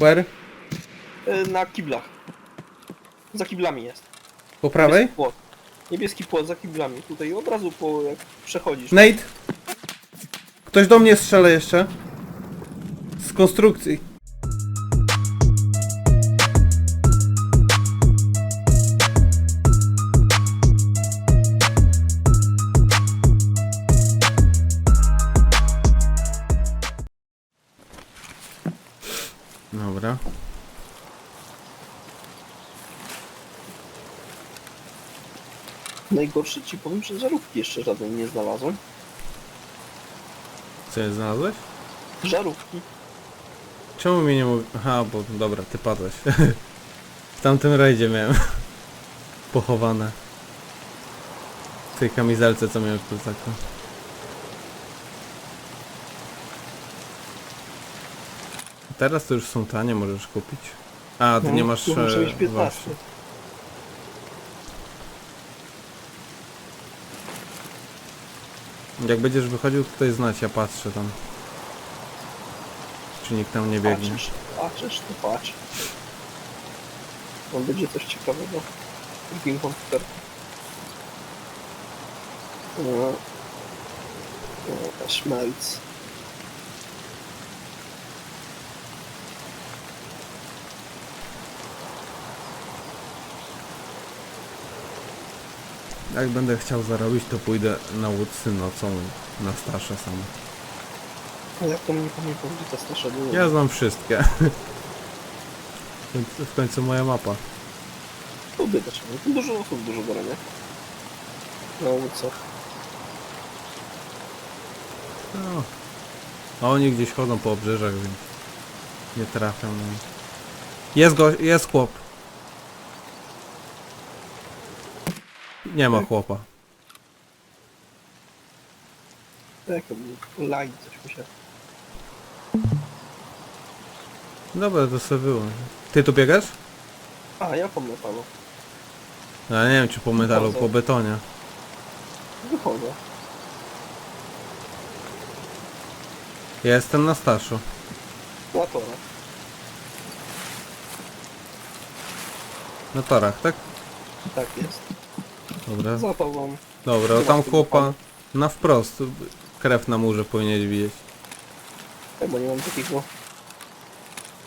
Where? E, Na kiblach. Za kiblami jest. Po prawej? Niebieski płot. Niebieski płot za kiblami. Tutaj od razu po jak przechodzisz. Nate! Ktoś do mnie strzela jeszcze. Z konstrukcji. Najgorszy ci powiem, że żarówki jeszcze żadnej nie znalazłem. Co je znalazłeś? Żarówki. Czemu mi nie mówi... Aha, bo dobra, ty padłeś. w tamtym rajdzie miałem pochowane. W tej kamizelce, co miałem w plecaku. Teraz to już są tanie, możesz kupić. A, ty No, nie masz... tu muszę e, mieć 15. właśnie. Jak będziesz wychodził, tutaj znać, ja patrzę tam. Czy nikt tam nie biegnie. Patrzysz, patrzysz, to patrz. On będzie coś ciekawego. Drugim komputer. No. No, szmelc. Jak będę chciał zarobić, to pójdę na Woodsy nocą na Stasze sam. No jak to mnie pamiętam, gdzie ta stasza była? Ja znam wszystkie. W końcu- W końcu moja mapa. To by też. Tu dużo osób dużo gra, nie? No co? No. A oni gdzieś chodzą po obrzeżach, więc nie trafią. No. Jest go, jest chłop. Nie ma chłopa. Jak to był? Lag coś mi się. Dobra, to sobie wyłącz. Ty tu biegasz? A, ja po metalu. Ja nie wiem, czy po metalu, po betonie. Wychodzę. Ja jestem na Staszu. Na torach. Na torach, tak? Tak jest. Dobra. Za tobą. Dobra, tam chłopa na wprost. Krew na murze powinieneś widzieć. Tak, bo nie mam takiego.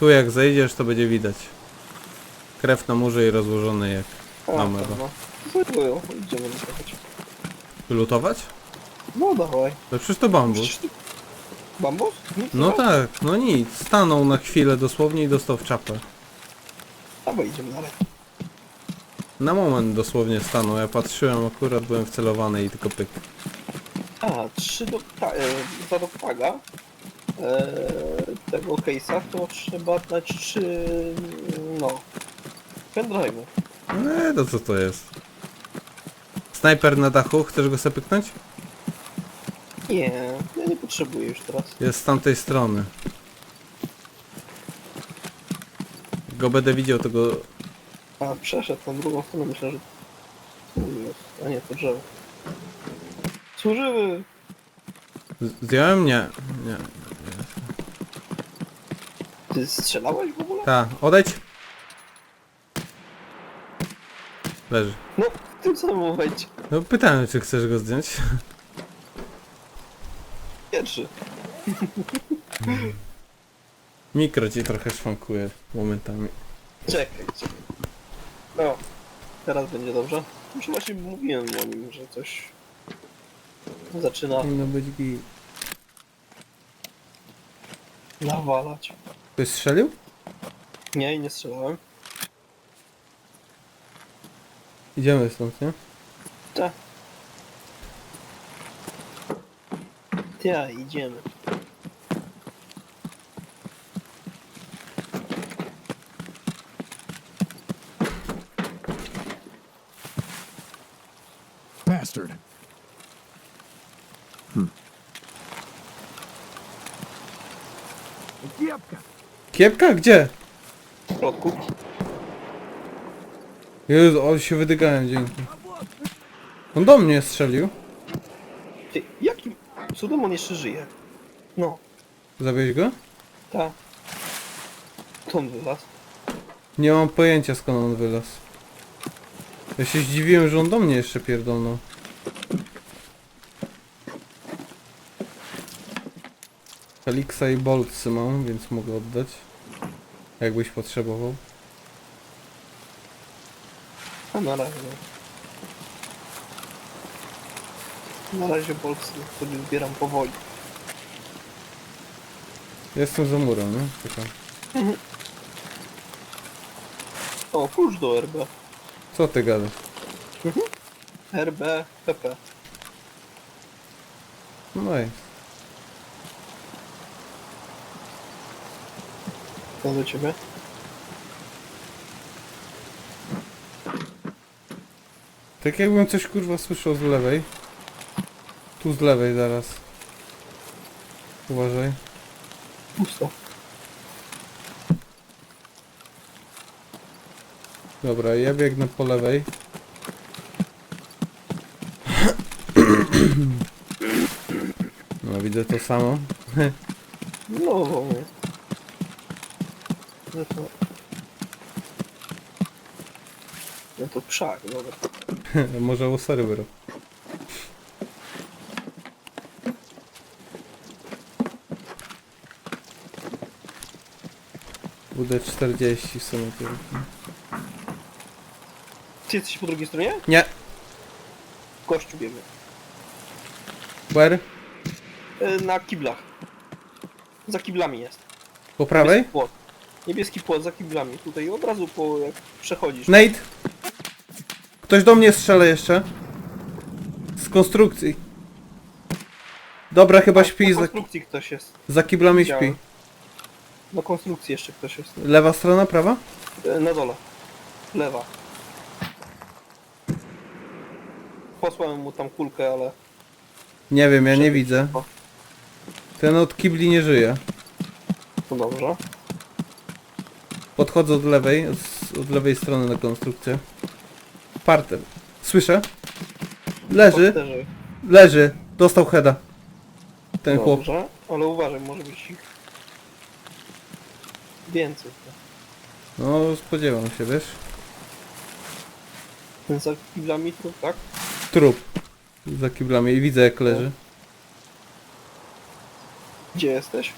Tu jak zejdziesz, to będzie widać. Krew na murze i rozłożony jak. A, Mamy tak, go. no. Zajmują. Idziemy wyjechać. Lutować? No dawaj. No przecież to bambus. Bambus? Nic No tak, no nic. Stanął na chwilę dosłownie i dostał w czapę. Dawaj, idziemy dalej. Na moment dosłownie stanął. Ja patrzyłem, akurat byłem wcelowany i tylko pyk. A, trzy do... Ta, e, za do taga e, tego case'a to trzeba dać trzy... no... Pendrive'y. Nie, to co to jest? Snajper na dachu, chcesz go sobie pyknąć? Nie, ja nie potrzebuję już teraz. Jest z tamtej strony. Jak Go będę widział, to go... A, przeszedł na drugą stronę, myślę, że... A nie, to drzewo. Służyły! z- Zdjąłem? Nie. Nie. Ty strzelałeś w ogóle? Ta, odejdź. Leży. No, w tym samym momencie. No pytałem, czy chcesz go zdjąć. Pierwszy. Mikro ci trochę szwankuje momentami. Czekaj, czekaj. No, teraz będzie dobrze. Już właśnie mówiłem o nim, że coś zaczyna Powinno być git. nawalać. Ktoś strzelił? Nie, i nie strzelałem. Idziemy stąd, nie? Tak. Ja, idziemy. Kiepka? Gdzie? W środku. Jezu, ale się wydygałem, dzięki. On do mnie strzelił. Ty, jakim cudem on jeszcze żyje? No, Zabiłeś go? tak. Stąd wylazł. Nie mam pojęcia skąd on wylazł. Ja się zdziwiłem, że on do mnie jeszcze pierdolnął. Helixa i boltsy mam, więc mogę oddać. Jakbyś potrzebował. A na razie. no. Na razie bolsy sobie zbieram powoli. Jestem za murem, nie? Czekam. O, klucz do RB. Co ty gadasz? RB, PP. No jest. To do ciebie. Tak jakbym coś kurwa słyszał z lewej. Tu z lewej zaraz. Uważaj. Pusto. Dobra, ja biegnę po lewej. No widzę to samo. No, no. No to... No to krzak, dobra. Może o serwer. UD40 są tylko. Ty jesteś po drugiej stronie? Nie! Kościół biegnie. Where? E, Na kiblach. Za kiblami jest. Po prawej? Niebieski płot. Niebieski płot za kiblami. Tutaj od razu po jak przechodzisz. Nate! Ktoś do mnie strzela jeszcze. Z konstrukcji. Dobra, chyba śpi za, konstrukcji ktoś jest. za kiblami śpi. Widziałem. Na konstrukcji jeszcze ktoś jest. Lewa strona, prawa? E, Na dole. Lewa. Posłałem mu tam kulkę, ale... Nie wiem, ja nie widzę. Ten od kibli nie żyje. To dobrze. Podchodzę od lewej, od, od lewej strony na konstrukcję. Parter. Słyszę? Leży, leży. Dostał heada. Ten chłop. Dobrze, ale uważaj, może być ich więcej. No, spodziewam się, wiesz? Ten za kiblami tu, tak? Trup. Za kiblami i widzę jak leży. Gdzie jesteś?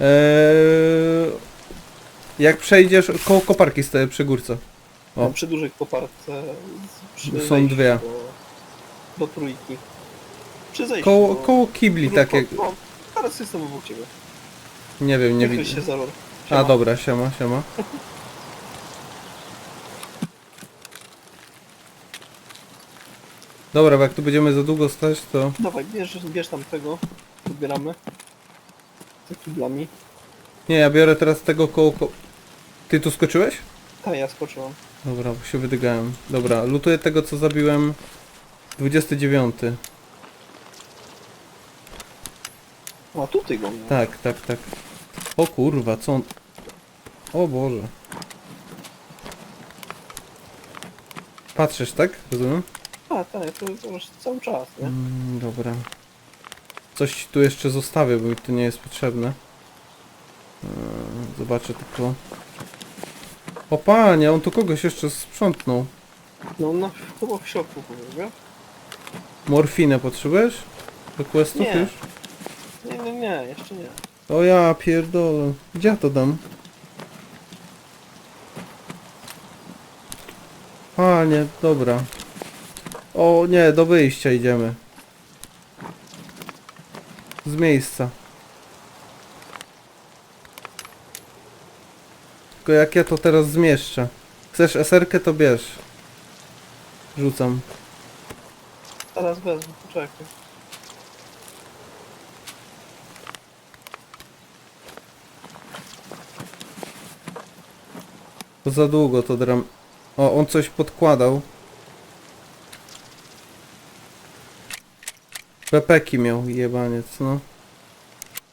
Eee, jak przejdziesz, koło koparki stoję przy górce. O. Przy dużej koparce. z- Przy Są dwie. Do, do trójki. Przy zejściu. Koło, do- koło kibli, do- tak jak... No, teraz jestem obok ciebie. Nie wiem, nie widzę. A dobra, siema, siema. Dobra, bo jak tu będziemy za długo stać, to... Dawaj, bierz, bierz tam tego. Wybieramy. Za kiblami. Nie, ja biorę teraz tego koło... Ko... Ty tu skoczyłeś? Tak, ja skoczyłam. Dobra, bo się wydygałem. Dobra, lutuję tego, co zabiłem 29. A tutaj go mnie. Tak, tak, tak. O kurwa, co on... O Boże. Patrzysz, tak? Rozumiem? A, tak, to, to już cały czas, nie? Mm, dobra. Coś tu jeszcze zostawię, bo mi to nie jest potrzebne. Eee, Zobaczę tylko. O panie, on tu kogoś jeszcze sprzątnął. No, no, chyba w środku powiem? Morfinę potrzebujesz? Do questów Nie. już? Nie, nie, nie, jeszcze nie. O ja pierdolę. Gdzie ja to dam? Panie, dobra. O nie, do wyjścia idziemy. Z miejsca. Tylko jak ja to teraz zmieszczę? Chcesz eserkę, to bierz. Rzucam. Zaraz wezmę, poczekaj. To za długo to dram... O, on coś podkładał. Pepeki miał, jebaniec, no.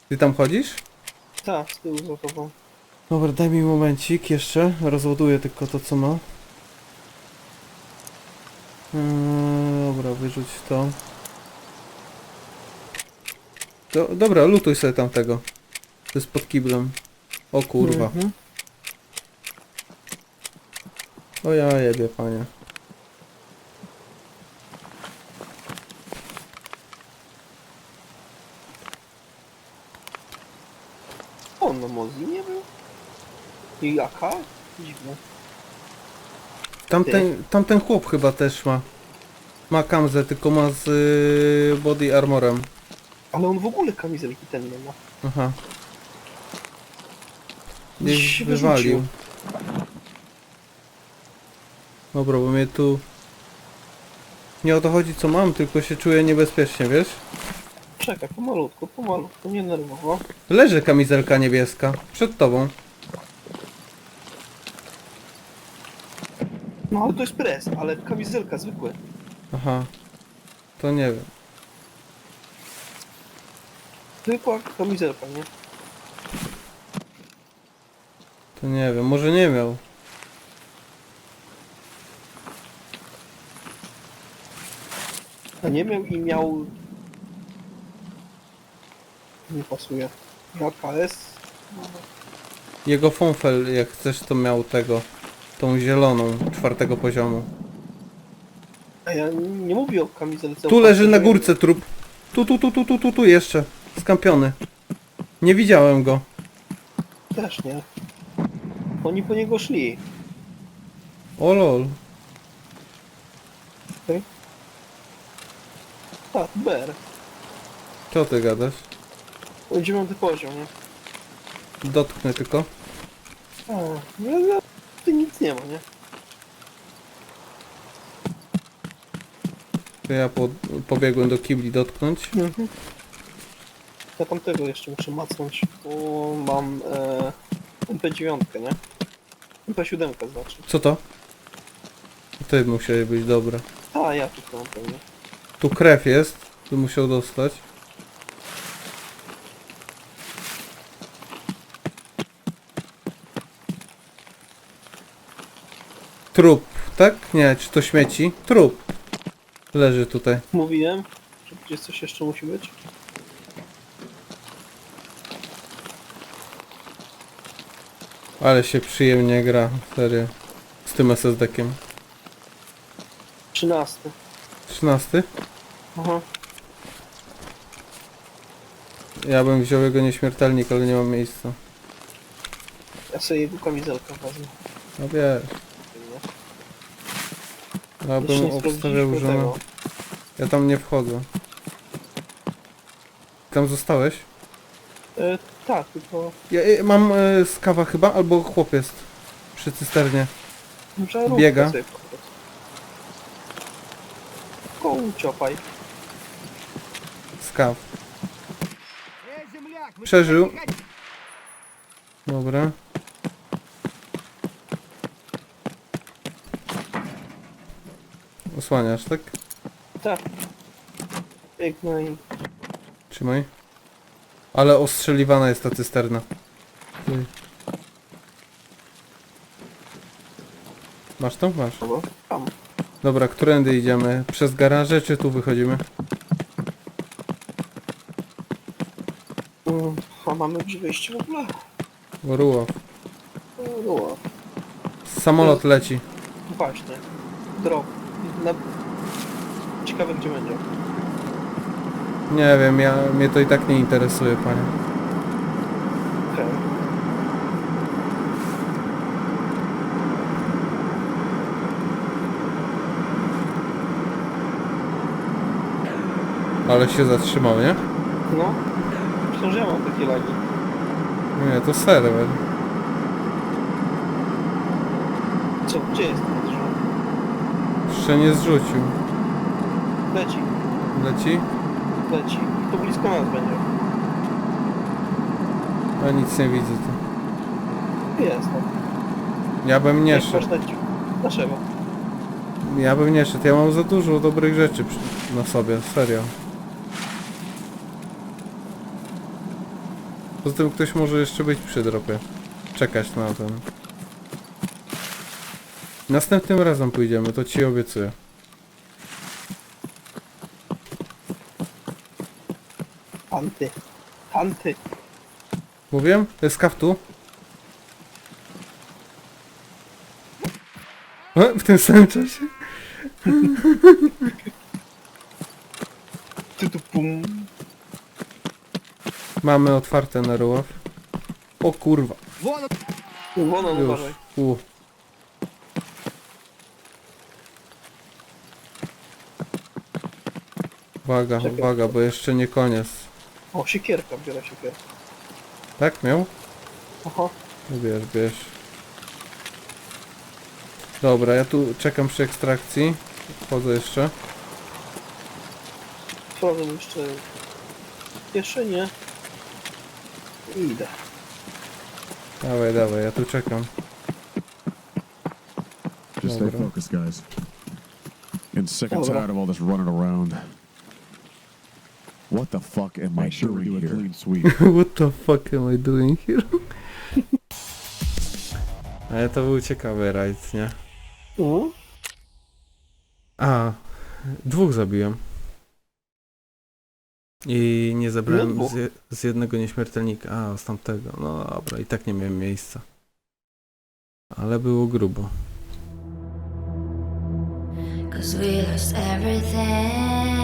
Ty tam chodzisz? Tak, z tyłu za tobą. Dobra, daj mi momencik jeszcze. Rozładuję tylko to, co ma. Eee, dobra, wyrzuć to. Do, dobra, lutuj sobie tamtego. To jest pod kiblem. O kurwa. Mhm. O ja jebie, panie. On na Mozi nie był? I jaka? Dziwne. Tamten, tamten chłop chyba też ma. Ma kamzę, tylko ma z y, body armorem. Ale on w ogóle kamizelki ten nie ma. Aha. Gdzieś się wywalił. wyrzucił. Dobra, bo mnie tu... Nie o to chodzi co mam, tylko się czuję niebezpiecznie, wiesz? Czekaj, pomalutku, pomalutku, nie nerwowo. Leży kamizelka niebieska. Przed tobą. No ale to jest pres, ale kamizelka zwykły. Aha. To nie wiem. Zwykła kamizelka, nie? To nie wiem. Może nie miał. A nie miał i miał... Nie pasuje. AKS? Jego fonfel, jak chcesz, to miał tego. Tą zieloną, czwartego poziomu. A ja nie mówię o kamizelce. Tu leży na górce trup. Tu, tu, tu, tu, tu, tu, tu jeszcze. Skampiony. Nie widziałem go. Też nie. Oni po niego szli. O lol. Tak, ber. Co ty gadasz? O, Dziewiąty poziom, nie? Dotknę tylko. A, no, no, nic nie ma, nie? To ja po, pobiegłem do kibli dotknąć. Mhm. Ja tamtego jeszcze muszę macnąć, bo mam e, MP9, nie? MP7 znaczy. Co to? Ty musiałeś być dobra. A, ja tu mam pewnie. Tu krew jest. Tu musiał dostać. Trup, tak? Nie, czy to śmieci? Trup. Leży tutaj. Mówiłem, że gdzieś coś jeszcze musi być. Ale się przyjemnie gra, serio. Z tym SSD-kiem. 13. 13? Aha. Ja bym wziął jego nieśmiertelnik, ale nie mam miejsca. Ja sobie jego kamizelkę wezmę. No wiesz? Ja Jeszcze bym nie obstawiał, że... tego. Ja tam nie wchodzę. Tam zostałeś? E, tak, tylko Ja, ja mam e, skawa chyba, albo chłop jest przy cysternie. Biega. sobie. Tylko uciopaj. Skaw. Przeżył. Dobra. Osłaniasz, tak? Tak. Biegnę i... Trzymaj. Ale ostrzeliwana jest ta cysterna. Ty. Masz to? Masz. Dobra, tam. Dobra, którędy idziemy? Przez garaże czy tu wychodzimy? Mm, A mamy gdzie wyjść w ogóle? Ruło. Samolot leci. Właśnie. Drog. Ciekawe gdzie będzie. Nie wiem, ja, mnie to i tak nie interesuje, panie. Okej. Ale się zatrzymał, nie? No. Myślę, że ja mam takie lagi. Nie, to serwer. Co? Gdzie jest ten? Jeszcze nie zrzucił. Leci. Leci? Leci. To blisko nas będzie. A nic nie widzę tu. Jest. No. Ja bym nie Jak szedł. leci. Dlaczego? Ja bym nie szedł. Ja mam za dużo dobrych rzeczy na sobie, serio. Poza tym ktoś może jeszcze być przy dropie. Czekać na ten. Następnym razem pójdziemy, to ci obiecuję. Anty. Anty. Mówiłem? To jest kaftu? E, w tym samym czasie? Ty tu pum. Mamy otwarte na ruław. O kurwa. Już. uważaj. U. Uwaga, uwaga, bo jeszcze nie koniec. O, siekierka, biorę siekierkę. Tak miał? Aha. Bierz, bierz. Dobra, ja tu czekam przy ekstrakcji. Wchodzę jeszcze. Sprawdzam jeszcze kieszenie. I idę. Dawaj, dawaj, ja tu czekam. Just stay Dobra. focused, guys. Getting sick and Dobra. tired of all this running around. What the fuck am I sure we doing do a here? clean sweep. What the fuck am I doing here? Ale to był ciekawy rajd, nie? Mhm. A, dwóch zabiłem. I nie zabrałem dwóch? z, je- z jednego nieśmiertelnika. A, z tamtego. No dobra, i tak nie miałem miejsca. Ale było grubo. Cause we lost everything.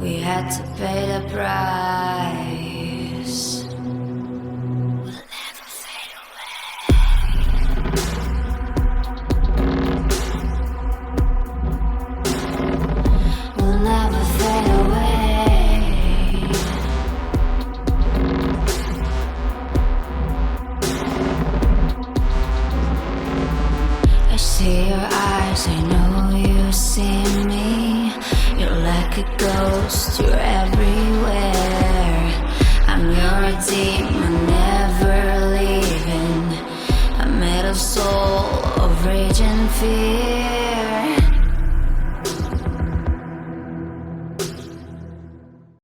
We had to pay the price. close you.